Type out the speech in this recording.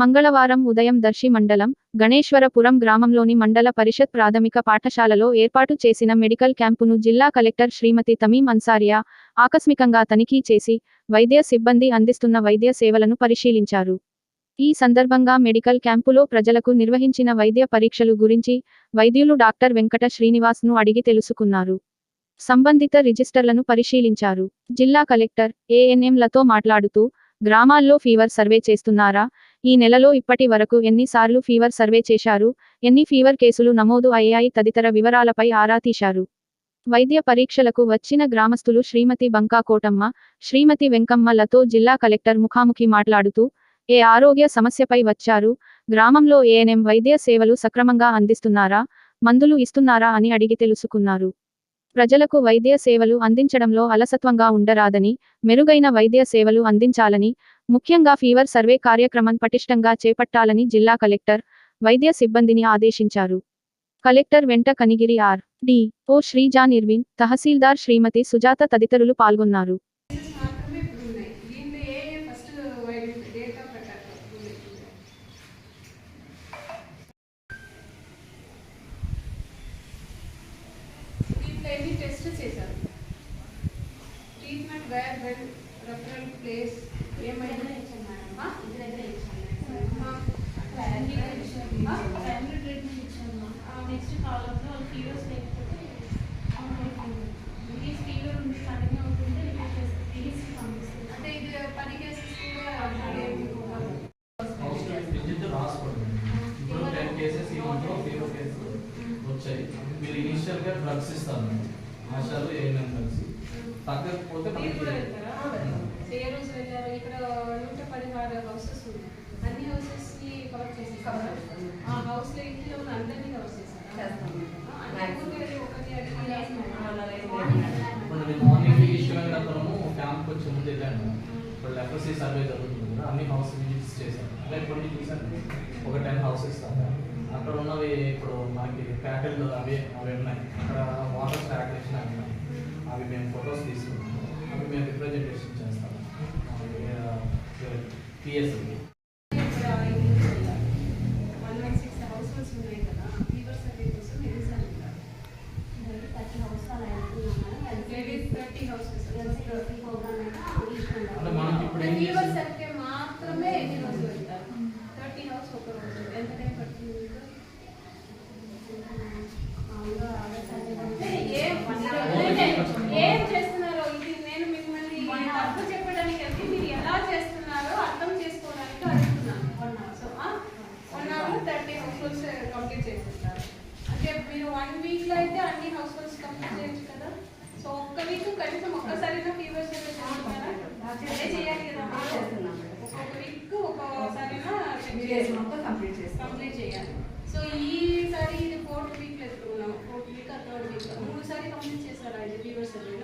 మంగళవారం ఉదయం దర్శి మండలం గణేశ్వరపురం గ్రామంలోని మండల పరిషత్ ప్రాథమిక పాఠశాలలో ఏర్పాటు చేసిన మెడికల్ క్యాంపును జిల్లా కలెక్టర్ శ్రీమతి తమీం అన్సారియా ఆకస్మికంగా తనిఖీ చేసి వైద్య సిబ్బంది అందిస్తున్న వైద్య సేవలను పరిశీలించారు. ఈ సందర్భంగా మెడికల్ క్యాంపులో ప్రజలకు నిర్వహించిన వైద్య పరీక్షలు గురించి వైద్యులు డాక్టర్ వెంకట శ్రీనివాస్ను అడిగి తెలుసుకున్నారు. సంబంధిత రిజిస్టర్లను పరిశీలించారు. జిల్లా కలెక్టర్ ఏఎన్ఎంలతో మాట్లాడుతూ గ్రామాల్లో ఫీవర్ సర్వే చేస్తున్నారా? ఈ నెలలో ఇప్పటి వరకు ఎన్నిసార్లు ఫీవర్ సర్వే చేశారు? ఎన్ని ఫీవర్ కేసులు నమోదు అయ్యాయి? తదితర వివరాలపై ఆరా తీశారు. వైద్య పరీక్షలకు వచ్చిన గ్రామస్తులు శ్రీమతి బంకా కోటమ్మ శ్రీమతి వెంకమ్మలతో జిల్లా కలెక్టర్ ముఖాముఖి మాట్లాడుతూ ఏ ఆరోగ్య సమస్యపై వచ్చారు? గ్రామంలో ఏఎన్ఎం వైద్య సేవలు సక్రమంగా అందిస్తున్నారా? మందులు ఇస్తున్నారా? అని అడిగి తెలుసుకున్నారు. ప్రజలకు వైద్య సేవలు అందించడంలో అలసత్వంగా ఉండరాదని మెరుగైన వైద్య సేవలు అందించాలని ముఖ్యంగా ఫీవర్ సర్వే కార్యక్రమం పటిష్టంగా చేపట్టాలని జిల్లా కలెక్టర్ వైద్య సిబ్బందిని ఆదేశించారు. కలెక్టర్ వెంట Kanigiri R. D. O. Srijan Irvin tahsildar Srimathi Sujatha తదితరులు పాల్గొన్నారు. Treatment where when referral place ఏమైనా ఇచ్చాను మేడం ఆ? ఆ? ఆ? నెక్స్ట్ కాలంలో వాళ్ళు ఫీవర్స్ లేకపోతే ఈ ఫీవర్ ఉంది కంటిన్యూ అవుతుంటే రిలీజ్ పంపిస్తుంది అంటే ఇది పని కేసెస్ కూడా ఏమి కాదు. విజిట్ రాసుకోండి ఇప్పుడు టెన్ కేసెస్ ఈ మంత్లో ఫీవర్ కేసెస్ వచ్చాయి మీరు ఇనిషియల్ గా డ్రగ్స్ ఇస్తాను ఆశాలు ఏఎన్ఎం డ్రగ్స్ తగ్గకపోతే ఇక్కడ నూట పదిహారు హౌసెస్ ఉన్నాయి. అన్ని హౌసెస్ని కవర్ చేసేసారా ఆ హౌస్లో ఇంట్లో ఉన్న అందరినీ కవర్ క్యాంప్ వచ్చి ముందు వెళ్ళాను. ఇప్పుడు ఎఫ్ఎస్సి సర్వే జరుగుతుంది కదా అన్ని హౌస్ విజిట్స్ చేశాను. అలా కొన్ని చూసాను ఒక టెన్ హౌసెస్ దాకా. అక్కడ ఉన్నవి ఇప్పుడు మనకి ప్యాకెల్ అవి అవి అవి మేము ఫొటోస్ తీసుకున్నాము అవి మేము రిప్రజెంటేషన్ చేస్తాము? సర్వే మాత్రమే ఎన్ని రోజులు వెళ్తారు థర్టీ హౌస్ ఒక రోజు ఎంత టైం పడుతుంది మీకు? అంటే ఏం అంటే ఏం చేస్తున్నారో ఇది నేను మిమ్మల్ని తప్పు చెప్పడానికి అయితే మీరు ఎలా చేస్తున్నారో అర్థం చేసుకోవడానికి అడుగుతున్నాను so one hour thirty households complete చేసేస్తారు. అంటే మీరు వన్ వీక్లో అయితే అన్ని హౌస్ హోల్డ్స్ కంప్లీట్ చేయొచ్చు కదా? సో ఒక్క వీక్ కనీసం ఒక్కసారైనా ఫీవర్ సర్వే చేస్తున్నారా? అదే చేయాలి కదా. ఒక్కొక్క వీక్ check చేయాలి. కంప్లీట్ చేయాలి. సో ఈసారి ఇది ఫోర్త్ వీక్ ఎత్తుకున్నాం ఫోర్త్ వీక్ థర్డ్ వీక్ మూడు సారి కంప్లీట్ చేశారా ఇది ఫీవర్ సర్వేలో మొదటి వీక్ ఎన్ని